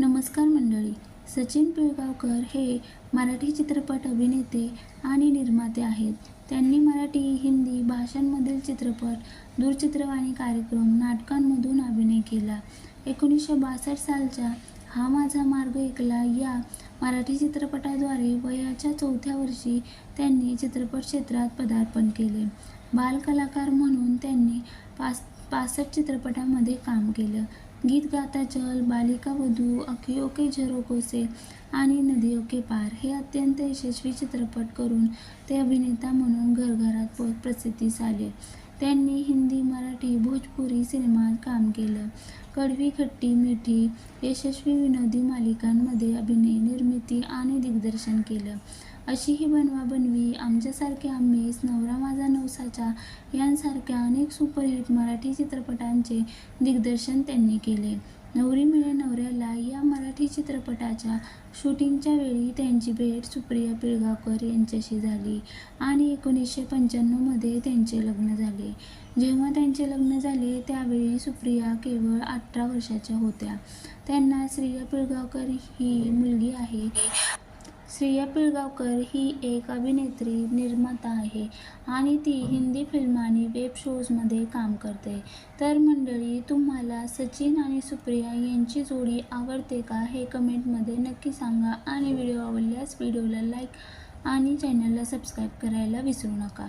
नमस्कार मंडळी. सचिन पिळगावकर हे मराठी चित्रपट अभिनेते आणि निर्माते आहेत. त्यांनी मराठी हिंदी भाषांमधील चित्रपट दूरचित्रवाणी कार्यक्रम नाटकांमधून अभिनय केला. एकोणीसशे बासष्ट सालच्या हा माझा मार्ग ऐकला या मराठी चित्रपटाद्वारे वयाच्या चौथ्या वर्षी त्यांनी चित्रपट क्षेत्रात पदार्पण केले. बालकलाकार म्हणून त्यांनी पास पासष्ट चित्रपटामध्ये काम केलं. गीत गाता चल बालिका वधू अखियों के झरोकों आणि नदियो के पार हे अत्यंत यशस्वी चित्रपट करून ते अभिनेता म्हणून घरघरात प्रसिद्धीस आले त्यांनी हिंदी मराठी भोजपुरी सिनेमात काम केलं. कडवी खट्टी मिठी यशस्वी विनोदी मालिकांमध्ये अभिनय निर्मिती आणि दिग्दर्शन केलं. अशी ही बनवा बनवी आमच्यासारख्या आम्हीच नवरा माझा नवसाचा यांसारख्या अनेक सुपरहिट मराठी चित्रपटांचे दिग्दर्शन त्यांनी केले. नवरी मिळे नवऱ्याला या मराठी चित्रपटाच्या शूटिंगच्या वेळी त्यांची भेट सुप्रिया पिळगावकर यांच्याशी झाली आणि एकोणीसशे पंच्याण्णवमध्ये त्यांचे लग्न झाले. जेव्हा त्यांचे लग्न झाले त्यावेळी सुप्रिया केवळ अठरा वर्षाच्या होत्या. त्यांना श्रिया पिळगावकर ही मुलगी आहे. श्रिया पिळगावकर ही एक अभिनेत्री निर्माता आहे आणि ती हिंदी फिल्म आणि वेब शोजमध्ये काम करते. तर मंडळी तुम्हाला सचिन आणि सुप्रिया यांची जोडी आवडते का हे कमेंटमध्ये नक्की सांगा आणि व्हिडिओ आवडल्यास व्हिडिओला लाईक आणि चॅनलला सबस्क्राईब करायला विसरू नका.